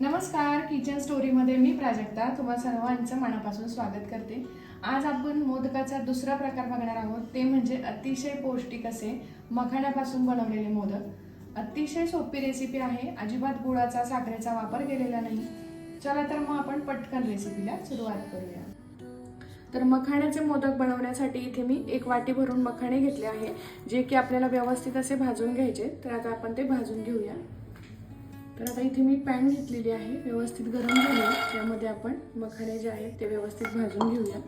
नमस्कार किचन स्टोरीमध्ये मी प्राजक्ता. तुम्हा सर्वांचं मनापासून स्वागत करते. आज आपण मोदकाचा दुसरा प्रकार बघणार आहोत. ते म्हणजे अतिशय पौष्टिक असे मखाण्यापासून बनवलेले मोदक. अतिशय सोपी रेसिपी आहे. अजिबात गुळाचा साखरेचा वापर केलेला नाही. चला तर मग आपण पटकन रेसिपीला सुरुवात करूया. तर मखाण्याचे मोदक बनवण्यासाठी इथे मी एक वाटी भरून मखाणे घेतले आहे जे की आपल्याला व्यवस्थित असे भाजून घ्यायचे तर आता आपण ते भाजून घेऊया. तर आता इथे मी पॅन घेतलेली आहे व्यवस्थित गरम झाली त्यामध्ये आपण मखाणे जे आहेत ते व्यवस्थित भाजून घेऊया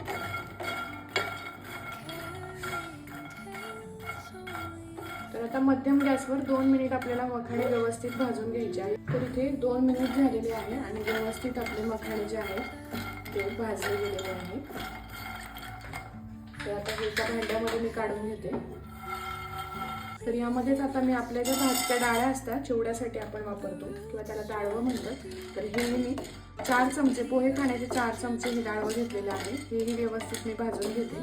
तर आता मध्यम गॅसवर दोन मिनिट आपल्याला मखाणे व्यवस्थित भाजून घ्यायचे आहे तर इथे दोन मिनिट झालेले आहे आणि व्यवस्थित आपले मखाणे जे आहेत ते भाजले गेलेले आहे. तर आता हे एका भांड्यामध्ये मी काढून घेते. तर यामध्येच आता मी आपल्या ज्या भाजक्या डाळ्या असतात चिवड्यासाठी आपण वापरतो किंवा त्याला डाळवं म्हणतात. तर हे मी चार चमचे पोहे खाण्याचे चार चमचे हे डाळवं घेतलेले आहे. हेही व्यवस्थित मी भाजून घेते.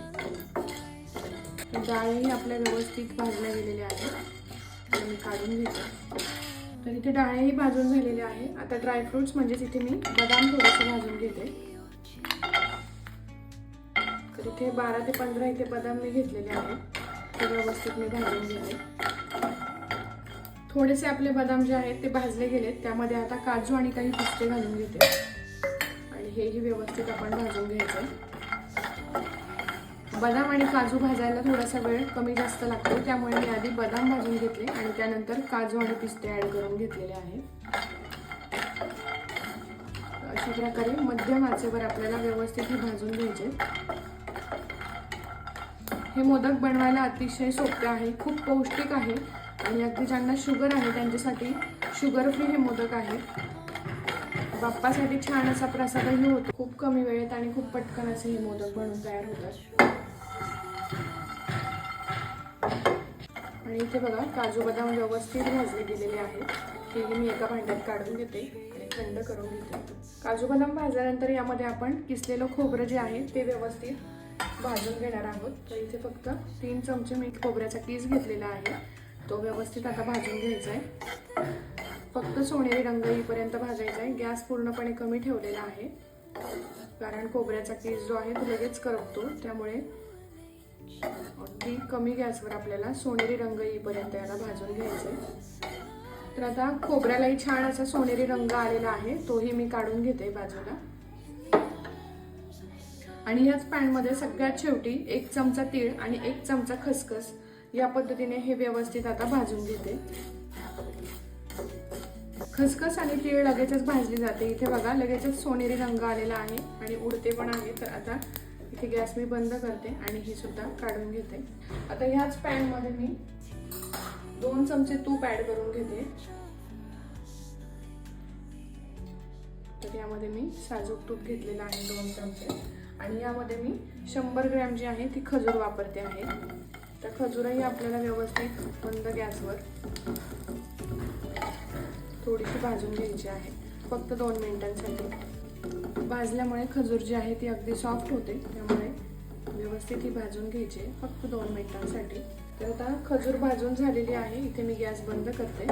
डाळही आपल्या व्यवस्थित भाजल्या गेलेल्या आहेत तर मी काढून घेते. तर इथे डाळेही भाजून झालेले आहे. आता ड्रायफ्रुट्स म्हणजेच इथे मी बदाम थोडेसे भाजून घेते. तर इथे बारा ते पंधरा इथे बदाम मी घेतलेले आहेत. ते व्यवस्थित मी भाजून घेते. थोडेसे आपले बदाम जे आहेत ते भाजले गेलेत त्यामध्ये आता काजू आणि काही पिस्ते घालून घेते. आणि हेही व्यवस्थित आपण भाजून घ्यायचं. बदाम आणि काजू भाजायला थोडासा वेळ कमी जास्त लागतो त्यामुळे मी आधी बदाम भाजून घेतले आणि त्यानंतर काजू आणि पिस्ते ॲड करून घेतलेले आहेत अशा प्रकारे मध्यम आचेवर आपल्याला व्यवस्थित हे भाजून घ्यायचे. हे मोदक बनवायला अतिशय सोपे आहे खूप पौष्टिक आहे आणि अगदी ज्यांना शुगर आहे त्यांच्यासाठी शुगर फ्री हे मोदक आहे. बाप्पासाठी छान असा प्रसादही होतो. खूप कमी वेळेत आणि खूप पटकन असे हे मोदक बनवून तयार होतात. आणि इथे बघा काजू बदाम व्यवस्थित भाजले गेलेले आहेत. तेही मी एका भांड्यात काढून घेते आणि थंड करून घेते. काजू बदाम भाजल्यानंतर यामध्ये आपण किसलेलं खोबरं जे आहे ते व्यवस्थित भाजून घेणार आहोत. तर इथे फक्त तीन चमचे मी खोबऱ्याचा किस घेतलेला आहे. तो व्यवस्थित आता भाजून घ्यायचा आहे फक्त सोनेरी रंग येईपर्यंत भाजायचा आहे गॅस पूर्णपणे कमी ठेवलेला आहे. कारण खोबऱ्याचा किस जो आहे तो लगेच करपतो. त्यामुळे अगदी कमी गॅसवर आपल्याला सोनेरी रंग येईपर्यंत याला भाजून घ्यायचं आहे तर आता खोबऱ्यालाही छान असा सोनेरी रंग आलेला आहे. तोही मी काढून घेते बाजूला. आणि ह्याच पॅनमध्ये सगळ्यात शेवटी एक चमचा तीळ आणि एक चमचा खसखस या पद्धतीने हे व्यवस्थित आता भाजून घेते. खसखस आणि तीळ लगेचच भाजली जाते. इथे बघा लगेचच सोनेरी रंग आलेला आहे आणि उडते पण आहे. तर आता इथे गॅस मी बंद करते आणि ही सुद्धा काढून घेते. आता ह्याच पॅनमध्ये मी दोन चमचे तूप ऍड करून घेते. तर यामध्ये मी साजूक तूप घेतलेलं आहे दोन चमचे. आणि यामध्ये मी शंभर ग्रॅम जी आहे ती खजूर वापरते आहे. तर खजूरही आपल्याला व्यवस्थित मंद गॅसवर थोडीशी भाजून घ्यायची आहे. फक्त दोन मिनिटांसाठी. भाजल्यामुळे खजूर जी आहे ती अगदी सॉफ्ट होते. त्यामुळे व्यवस्थित ही भाजून घ्यायची आहे. फक्त दोन मिनिटांसाठी. तर आता खजूर भाजून झालेली आहे. इथे मी गॅस बंद करते.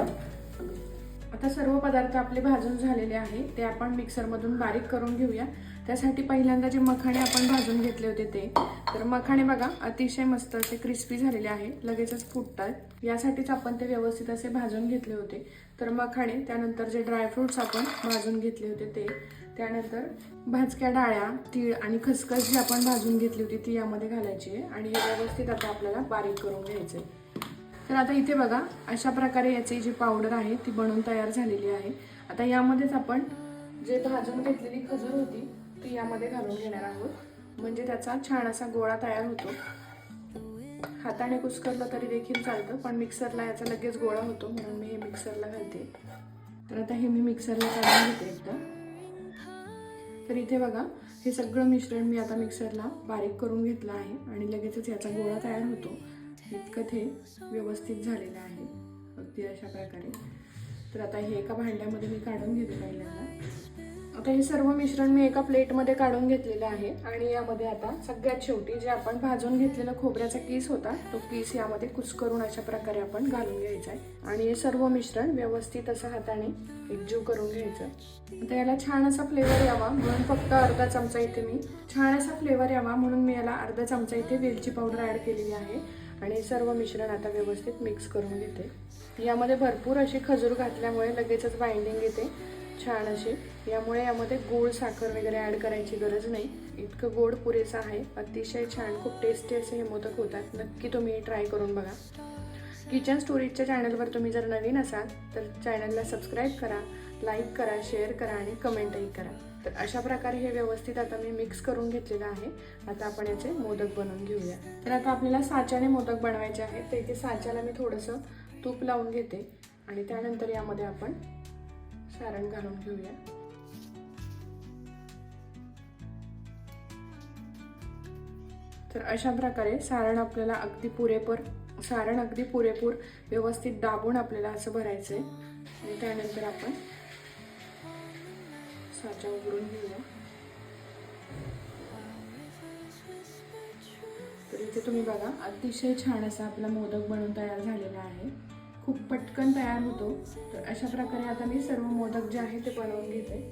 आता सर्व पदार्थ आपले भाजून झालेले आहे ते आपण मिक्सरमधून बारीक करून घेऊया. त्यासाठी पहिल्यांदा जे मखाणे आपण भाजून घेतले होते ते तर मखाणे बघा अतिशय मस्त असे क्रिस्पी झालेले आहे लगेचच फुटतात. यासाठीच आपण ते व्यवस्थित असे भाजून घेतले होते. तर मखाणे त्यानंतर जे ड्रायफ्रुट्स आपण भाजून घेतले होते ते त्यानंतर भाजक्या डाळ्या तीळ आणि खसखस जी आपण भाजून घेतली होती ती यामध्ये घालायची आहे. आणि हे व्यवस्थित आता आपल्याला बारीक करून घ्यायचं आहे तर आता इथे बघा अशा प्रकारे याची जी पावडर आहे ती बनवून तयार झालेली आहे. आता यामध्येच आपण जे भाजून घेतलेली खजूर होती ती यामध्ये घालून घेणार आहोत. म्हणजे त्याचा छान असा गोळा तयार होतो. हाताने कुस्करलं तरी देखील चालतं पण मिक्सरला याचा लगेच गोळा होतो म्हणून मी हे मिक्सरला घालते. तर आता हे मी मिक्सरला काढून घेते एकदा. तर इथे बघा हे सगळं मिश्रण मी आता मिक्सरला बारीक करून घेतलं आहे आणि लगेचच याचा गोळा तयार होतो. इतकं ते व्यवस्थित झालेलं आहे. अगदी अशा प्रकारे. तर आता हे एका भांड्यामध्ये मी काढून घेते पहिल्यांदा. आता हे सर्व मिश्रण मी एका प्लेटमध्ये काढून घेतलेलं आहे आणि यामध्ये आता सगळ्यात शेवटी जे आपण भाजून घेतलेला खोबऱ्याचा किस होता तो किस यामध्ये कुचकरून अशा प्रकारे आपण घालून घ्यायचा आहे. आणि हे सर्व मिश्रण व्यवस्थित असं हाताने एकजीव करून घ्यायचं. आता याला छान असा फ्लेवर यावा म्हणून फक्त अर्धा चमचा इथे मी छान असा फ्लेवर यावा म्हणून मी याला अर्धा चमचा इथे वेलची पावडर ॲड केलेली आहे. आणि सर्व मिश्रण आता व्यवस्थित मिक्स करून घेते. यामध्ये भरपूर अशी खजूर घातल्यामुळे लगेचच बाइंडिंग येते. छान अशी. यामुळे यामध्ये गोड साखर वगैरे ॲड करायची गरज नाही. इतकं गोड पुरेसं आहे. अतिशय छान खूप टेस्टी असे हे मोदक होतात. नक्की तुम्ही ट्राय करून बघा. किचन स्टोरीजच्या चॅनलवर तुम्ही जर नवीन असाल तर चॅनलला सबस्क्राईब करा लाईक करा शेअर करा आणि कमेंटही करा. तर अशा प्रकारे हे व्यवस्थित आता मी मिक्स करून घेतलेलं आहे. आता आपण याचे मोदक बनवून घेऊया. तर आता आपल्याला साच्याने मोदक बनवायचे आहेत. तर इथे साच्याला मी थोडंसं तूप लावून घेते आणि त्यानंतर यामध्ये आपण सारण घालून घेऊया. तर अशा प्रकारे सारण आपल्याला अगदी पुरेपूर सारण अगदी पुरेपूर व्यवस्थित दाबून आपल्याला असं भरायचं आहे आणि त्यानंतर आपण साचा उघडून घेऊया. तर इथे तुम्ही बघा अतिशय छान असा आपला मोदक बनवून तयार झालेला आहे. खूप पटकन तयार होतो. तर अशा प्रकारे आता मी सर्व मोदक जे आहे ते बनवून घेते.